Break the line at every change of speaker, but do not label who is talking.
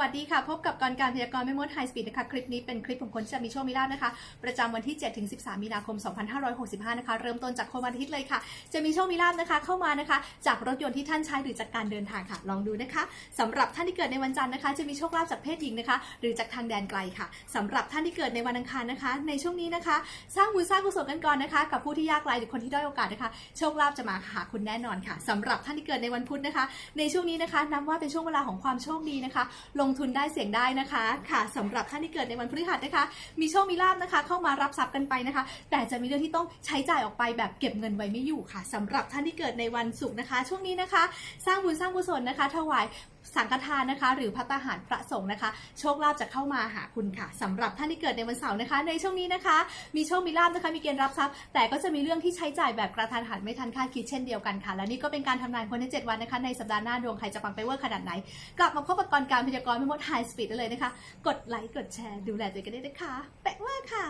วัสดีค่ะ พบกับกรการพยากรณ์ไม่มดไฮสปีดนะคะ คลิปนี้เป็นคลิปของคนที่จะมีโชคมีลาภนะคะ ประจำวันที่ 7 ถึง 13 มีนาคม 2565 นะคะ เริ่มต้นจากคนวันอาทิตย์เลยค่ะ จะมีโชคมีลาภนะคะ เข้ามานะคะ จากรถยนต์ที่ท่านใช้หรือจากการเดินทางค่ะ ลองดูนะคะสำหรับท่านที่เกิดในวันจันทร์นะคะ จะมีโชคลาภจากเพศหญิงนะคะ หรือจากทางแดนไกลค่ะสำหรับท่านที่เกิดในวันอังคารนะคะ ในช่วงนี้นะคะ สร้างบุญสร้างกุศลกันก่อนนะคะ กับผู้ที่ยากไร้หรือคนที่ด้อยโอกาสนะคะ โชคลาภจะมาหาคุณแน่นอนค่ะสำหรับท่านที่เกิดในวันพุธนะคะ ในช่วงนี้นะคะนับว่าเป็นช่วงเวลาของความโชคดีนะคะลงทุนได้เสี่ยงได้นะคะค่ะสำหรับท่านที่เกิดในวันพฤหัสนะคะ มีโชคมีลาบนะคะ เข้ามารับทรัพย์กันไปนะคะ แต่จะมีเรื่องที่ต้องใช้จ่ายออกไปแบบเก็บเงินไว้ไม่อยู่ค่ะสำหรับท่านที่เกิดในวันศุกร์นะคะ ช่วงนี้นะคะ สร้างบุญสร้างกุศลนะคะ ถวาย สังฆทานนะคะ หรือพัตาหารพระสงฆ์นะคะ โชคลาภจะเข้ามาหาคุณค่ะสำหรับท่านที่เกิดในวันเสาร์นะคะ ในช่วงนี้นะคะ มีโชคมีลาภนะคะมีเกณฑ์รับทรัพย์ แต่ก็จะมีเรื่องที่ใช้จ่ายแบบกระทันหันไม่ทันคาดคิดเช่นเดียวกันค่ะ และนี่ก็เป็นการทำนายคนใน7วันนะคะในสัปดาห์หน้าดวงใครจะปังไปเวอร์ขนาดไหน กลับมาพบกับกรการพยากรณ์ไม่มดไฮสปีดได้เลยนะคะ กดไลค์กดแชร์ดูแลตัวเองกันด้วยนะคะแปะว่าค่ะ